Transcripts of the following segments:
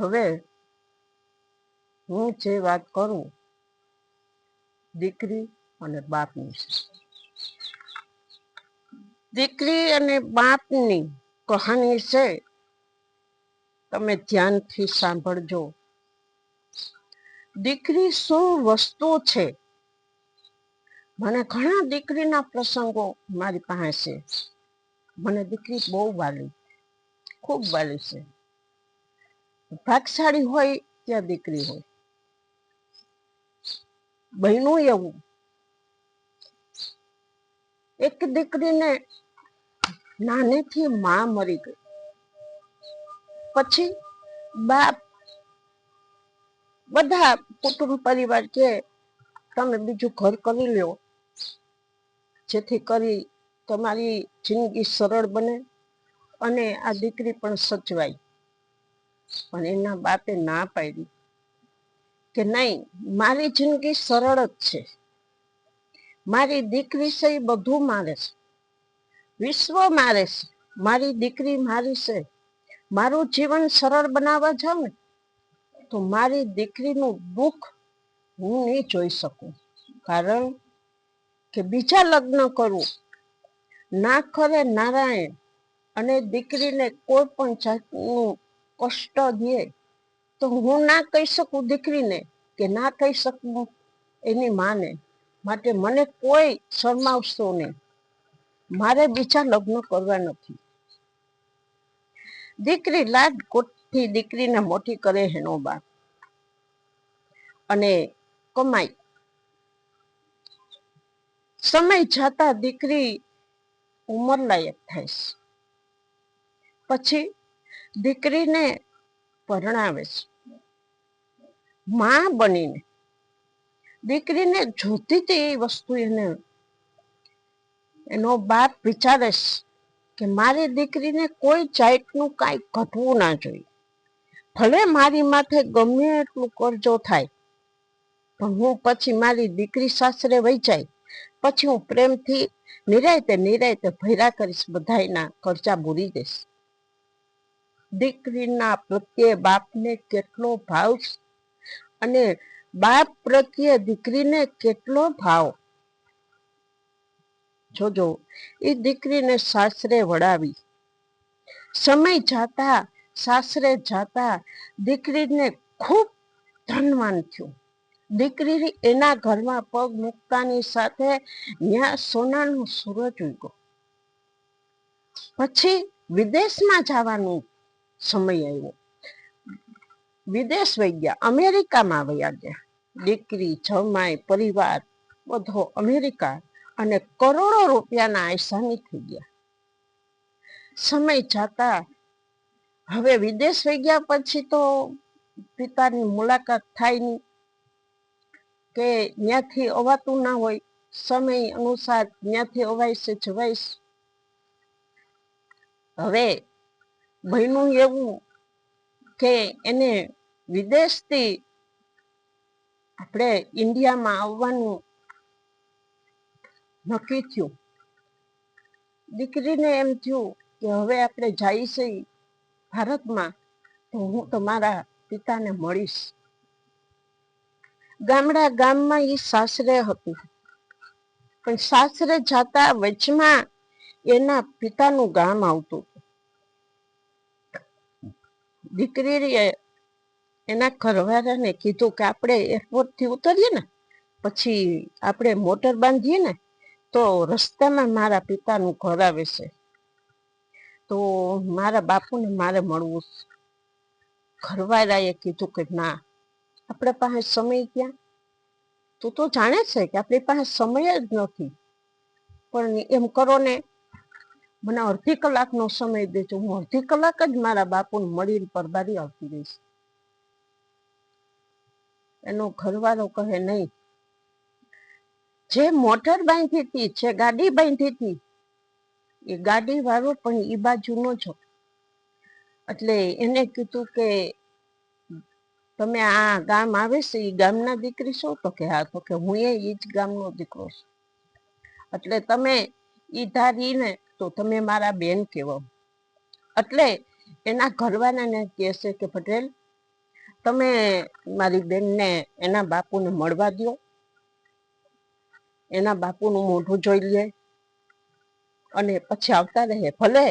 હવે હું જે વાત કરું, દીકરી અને બાપની. દીકરી અને બાપની કહાની છે, તમે ધ્યાનથી સાંભળજો. દીકરી શું વસ્તુ છે? મને ઘણા દીકરીના પ્રસંગો મારી પાસે મને દીકરી બહુ વાલી, ખૂબ વાલી છે. ભાગશાળી હોય ત્યાં દીકરી હોય. બહેનું એવું. એક દીકરીને નાનેથી માં મરી ગઈ. પછી બાપ બધા કુટુંબ પરિવાર કે તમે બીજું ઘર કરી લ્યો. જેથી કરી તમારી જિંદગી સરળ બને અને આ દીકરી પણ સચવાય. પણ એના બાપે ના પાડી. કે નહીં, મારી જિંદગી સરળ જ છે. મારી દીકરી છે એ બધું મારે છે. વિશ્વ મારે છે. મારી દીકરી મારી છે. મારું જીવન સરળ બનાવવા જાઉં ને, તો મારી દીકરીનું દુઃખ હું નહીં જોઈ શકું. કારણ કે બીજા લગ્ન કરવું ના કરે નારાયણ અને દીકરીને કોઈ પણ જાતનું કષ્ટ દે, તો હું ના કહી શકું દીકરીને કે ના કહી શકું એની માને. માટે મને કોઈ શરમાવશો નહીં. મારે બીજા લગ્ન કરવા નથી. દીકરી લાડ કોટથી દીકરીને મોટી કરે એનો બાપ. અને કમાઈ. સમય જતા દીકરી ઉંમર લાયક થાય પછી દીકરીને પરણાવે છે. માં બનીને. દીકરીને જોતી તે એ વસ્તુ એને, એનો બાપ વિચારે છે કે મારી દીકરીને કોઈ જાતનું કાંઈ ઘટવું ના જોઈએ. ભલે મારી માથે ગમે એટલું કરજો થાય, પણ હું પછી મારી દીકરી સાસરે વહી જાય, પછી હું પ્રેમથી નિરાયતે નિરાયતે ભૈરા કરીશ, બધાયના ખર્ચા ભૂરી દઈશ દીકરીના પ્રત્યે બાપને કેટલો ભાવ અને બાપ પ્રત્યે દીકરીને કેટલો ભાવ? જોજો એ દીકરીને સાસરે વળાવી. સમય જાતા સાસરે જાતા દીકરીને ખૂબ ધનવાન થયું. દીકરી એના ઘરમાં પગ મૂકતાની સાથે ત્યાં સોનાનું સૂરજ ઉગ્યો. પછી વિદેશમાં જવાનું સમય આવ્યો. વિદેશ વહી અમેરિકામાં વયા ગયા. દીકરી, જમાઈ, પરિવાર, બધો અમેરિકા અને કરોડો રૂપિયાના આયસાની થઈ ગયા. સમય જતા હવે વિદેશ વહી ગયા પછી તો પિતાની મુલાકાત થાય નહીં. કે ત્યાંથી અવાતું ના હોય. સમય અનુસાર ત્યાંથી અવાય છે, જવાય હવે બહેનું એવું કે એને વિદેશથી આપણે ઇન્ડિયામાં આવવાનું નક્કી થયું. દીકરીને એમ થયું કે હવે આપણે જઈએ ભારતમાં, તો હું તમારા પિતાને મળીશ. ગામડા ગામમાં એ સાસરે હતું. પણ સાસરે જતા વચમાં એના પિતાનું ગામ આવતું. દીકરીએ એના ઘરવાળાને કીધું કે આપણે એરપોર્ટથી ઉતરીએ ને, પછી આપણે મોટર બાંધીએ ને, તો રસ્તામાં મારા પિતાનું ઘર આવે છે. તો મારા બાપુને મારે મળવું છે. ઘરવાળાએ કીધું કે ના, આપણા પાસે સમય ક્યાં? તું તો જાણે છે કે આપણી પાસે સમય જ નથી. પણ એમ કરો ને મને અડધી કલાકનો સમય દેજો. હું અડધી કલાક જ મારા બાપુને મળીને પરબારી આવતી રહીશ એનો ઘરવાળો કહે નહીં. જે મોટર બાંધી હતી, જે ગાડી બાંધી હતી, એ ગાડી વાળો પણ એ બાજુ નો છો એટલે એને કીધું કે, તમે આ ગામ આવે છે એ ગામના દીકરી છો? તો કે, હા. તો કે, હું એ જ ગામનો દીકરો છું. એટલે તમે ઈ ધારીને તો તમે મારા બેન કહેવો એટલે એના ઘરવાળાને કહેશે કે, પટેલ, તમે મારી બેનને એના બાપુને મળવા દ્યો. એના બાપુનું મોઢું જોઈ લે અને પછી આવતા રહે. ભલે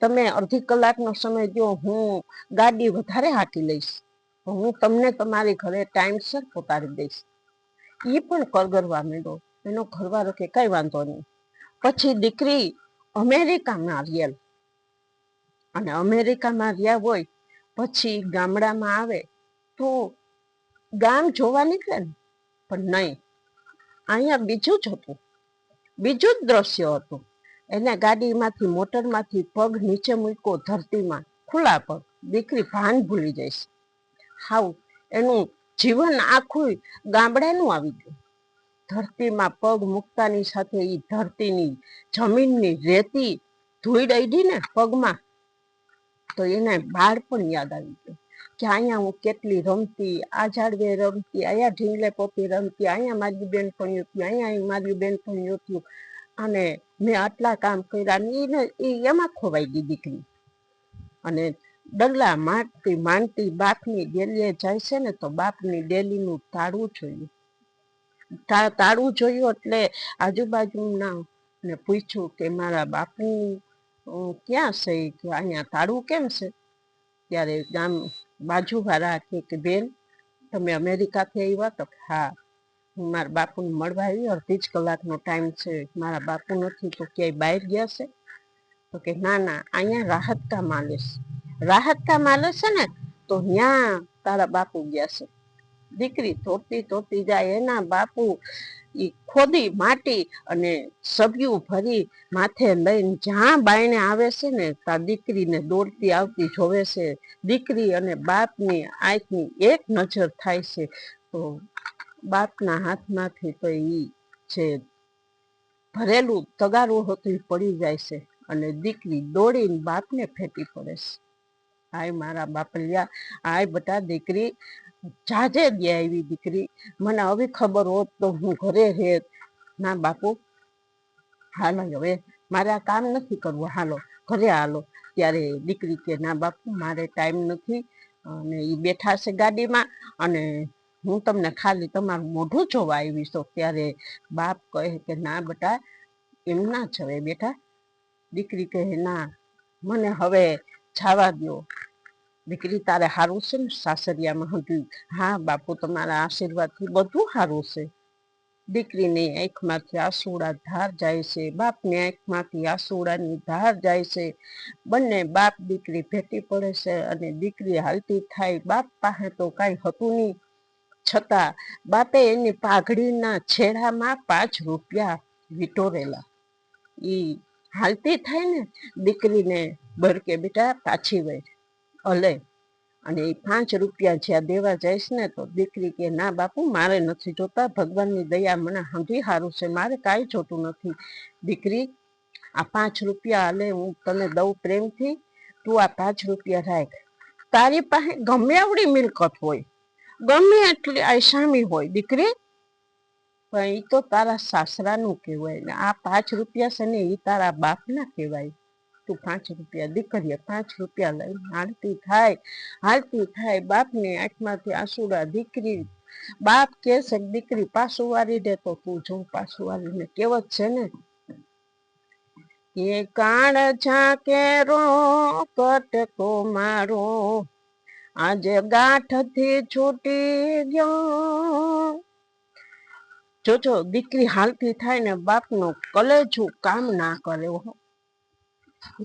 તમે અડધી કલાકનો સમય દો હું ગાડી વધારે હાકી લઈશ. હું તમને તમારી ઘરે ટાઈમસર પહોંચાડી દઈશ. એ પણ કરગરવા માંડો એનો ઘરવાળો કે, કઈ વાંધો નહીં. પછી દીકરી અમેરિકામાં રહેલ અને અમેરિકામાં આવ્યા હોય, પછી ગામડામાં આવે, તો ગામ જોવા નીકળે ને? પણ નહીં. અહીંયા બીજું જ હતું. બીજું જ દ્રશ્ય હતું. એને ગાડીમાંથી, મોટરમાંથી પગ નીચે મૂક્યો, ધરતીમાં. ખુલ્લા પગ. દીકરી ભાન ભૂલી જઈશ. હાવ એનું જીવન આખું ગામડાનું આવી ગયું. ધરતીમાં પગ મૂકતાની સાથે એ ધરતીની જમીનની રેતી ધૂળ અડી ને પગમાં. તો એને બાળપણ યાદ આવી ગયું કે અહીંયા હું કેટલી રમતી, આ ઝાડવે રમતી, અહીંયા ઢીંગલે પોપી રમતી, અહીંયા મારી બેન પણ હતી, અહીંયા મારી બેન પણ હતી. અને મેં આટલા કામ કર્યા એને એ એમાં ખોવાઈ ગઈ દીકરી. અને ડગલા માંડતી માંડતી, બાપની ડેલીએ જાય છે ને તો બાપની ડેલીનું તાળવું જોઈએ તા- તાળવું જોયું એટલે આજુબાજુના ને. પૂછ્યું કે મારા બાપુ ક્યાં છે? કે અહીંયા તાળું કેમ છે? ત્યારે ગામ બાજુવાળા કે બેન, તમે અમેરિકાથી આવ્યા તો હા, હું મારા બાપુને મળવા આવી અડધી જ કલાકનો ટાઈમ છે. મારા બાપુ નથી તો ક્યાંય બહાર ગયા છે? તો કે, ના ના, અહીંયા રાહત કામ આલે છે રાહત કામ આલે છે ને, તો ત્યાં તારા બાપુ ગયા છે. દીકરી તોડતી તોડતી જાય એના બાપુ ઈ ખોદી માટી અને સભ્યું ભરી માથે લઈને જ્યાં બાયણે આવે છે ને ત્યાં દીકરીને દોડતી આવતી જોવે છે. દીકરી અને બાપની આંખની એક નજર થાય છે. તો બાપના હાથમાંથી તો ઈ જે ભરેલું તગારું હતું પડી જાય છે અને દીકરી દોડીને બાપને ફેંકી પડે છે. હાય મારા બાપલિયા, હાય બટા દીકરી જાજે દે આવી દીકરી. મને હવે ખબર હોત તો હું ઘરે રહેત ના બાપુ, હાલો હવે. મારે આ કામ નથી કરવું. હાલો, ઘરે હાલો. ત્યારે દીકરી કે, ના બાપુ, મારે ટાઈમ નથી. અને એ બેઠા છે ગાડીમાં. અને હું તમને ખાલી તમારું મોઢું જોવા આવી છું. ત્યારે બાપ કહે કે, ના બેટા, એમ ના જવે બેટા. દીકરી કહે, ના, મને હવે જવા દો દીકરી તારે સારું છે ને? સાસરિયામાં હતું હા, બાપુ તમારા આશીર્વાદથી બધું સારું છે. દીકરીની આંખમાંથી આસુડા ધાર જાય છે. બાપની આંખમાંથી આસુડાની ધાર જાય છે. બંને બાપ દીકરી ભેટી પડે છે અને દીકરી હાલતી થાય. બાપ પાસે તો કાંઈ હતું નહીં. છતાં બાપે એની પાઘડીના છેડામાં પાંચ રૂપિયા વિટોરેલા. એ હાલતી થાય ને? દીકરીને બરકે બેટા પાછી વળ હલે અને એ પાંચ રૂપિયા જ્યાં દેવા જઈશ ને તો દીકરી કે, ના બાપુ, મારે નથી જોતા. ભગવાનની દયા મને હંધી સારું છે. મારે કાંઈ જોતું નથી. દીકરી, આ પાંચ રૂપિયા હાલે હું તને દઉં પ્રેમથી. તું આ પાંચ રૂપિયા રાખ. તારી પાસે ગમે આવડી મિલકત હોય. ગમે એટલી આયસામી હોય. દીકરી, પણ એ તો તારા સાસરાનું કહેવાય ને. આ પાંચ રૂપિયા છે ને એ તારા બાપના કહેવાય. તું પાંચ રૂપિયા દીકરીએ પાંચ રૂપિયા લઈને હાલતી થાય હાલતી થાય, બાપની આંખમાંથી આંસુડા દીકરી, બાપ કે છે દીકરી પાછું વારી દે તો તું જો પાછું વારીને કેવત છે ને? એ કાળ ઝાકે રો કટકો મારો, આજે ગાંઠથી છૂટી ગયો. જોજો, દીકરી હાલતી થાય ને બાપનું કલેજું કામ ના કરે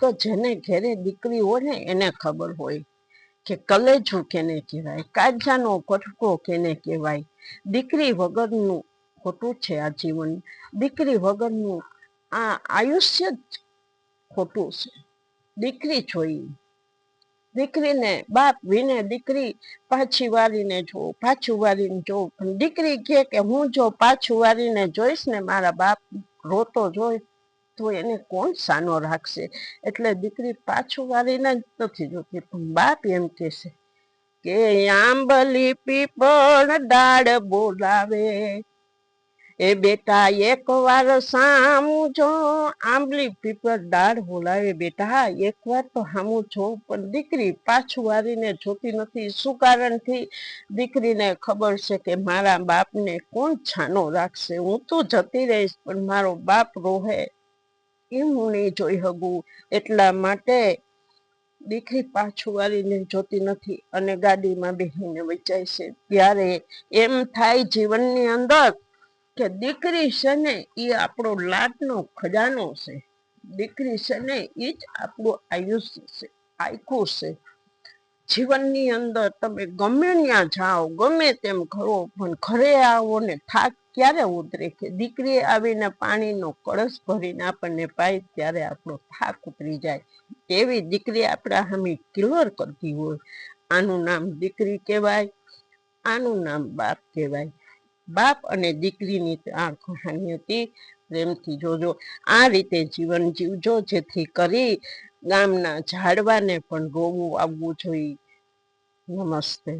તો જેને ઘેરે દીકરી હોય ને એને ખબર હોય કે કલેજું કેને કહેવાય કાજાનો કટકો કેને કહેવાય. દીકરી વગરનું ખોટું છે આ જીવન. દીકરી વગરનું આ આયુષ્ય જ ખોટું છે. દીકરી જોઈએ દીકરીને બાપ વિને દીકરી પાછી વારીને જો, પાછું વારીને જો. પણ દીકરી કે હું જો પાછું વારીને જોઈશ ને મારા બાપ રોતો જોઈ તો એને કોણ સાનો રાખશે? એટલે દીકરી પાછું વારીને જ નથી જોતી. પણ બાપ એમ કે કે આંબલી પીપળ ડાળ બોલાવે. એ બેટા એક વાર સામું જો આંબલી પીપળ દાળ બોલાવે. બેટા એક વાર તો સામું જો પણ દીકરી પાછું વારીને જોતી નથી. શું કારણથી? દીકરીને ખબર છે કે મારા બાપને કોણ છાનો રાખશે? હું તો જતી રહીશ, પણ મારો બાપ રોહે. એ હું નહીં જોઈ શકું એટલા માટે દીકરી પાછું વાળીને જોતી નથી અને ગાડીમાં બેસીને વેચાય છે. ત્યારે એમ થાય જીવનની અંદર કે દીકરી છે ને એ આપણો લાટનો ખજાનો છે. દીકરી છે ને એ જ આપણું આયુષ્ય છે આખું છે. જીવનની અંદર તમે ગમે ત્યાં જાઓ, ગમે તેમ કરો, પણ ઘરે આવો ને થાક ક્યારે ઉતરે કે દીકરી આવીને પાણીનો કળશ ભરીને આપણને પાય ત્યારે આપણો થાક ઉતરી જાય. એવી દીકરી આપણા સામે કિલર કરતી હોય. આનું નામ દીકરી કહેવાય, આનું નામ બાપ કહેવાય. બાપ અને દીકરીની આ કહાની હતી. પ્રેમથી જોજો. આ રીતે જીવન જીવજો જેથી કરી ગામના ઝાડવાને પણ રોવું આવવું જોઈએ. નમસ્તે.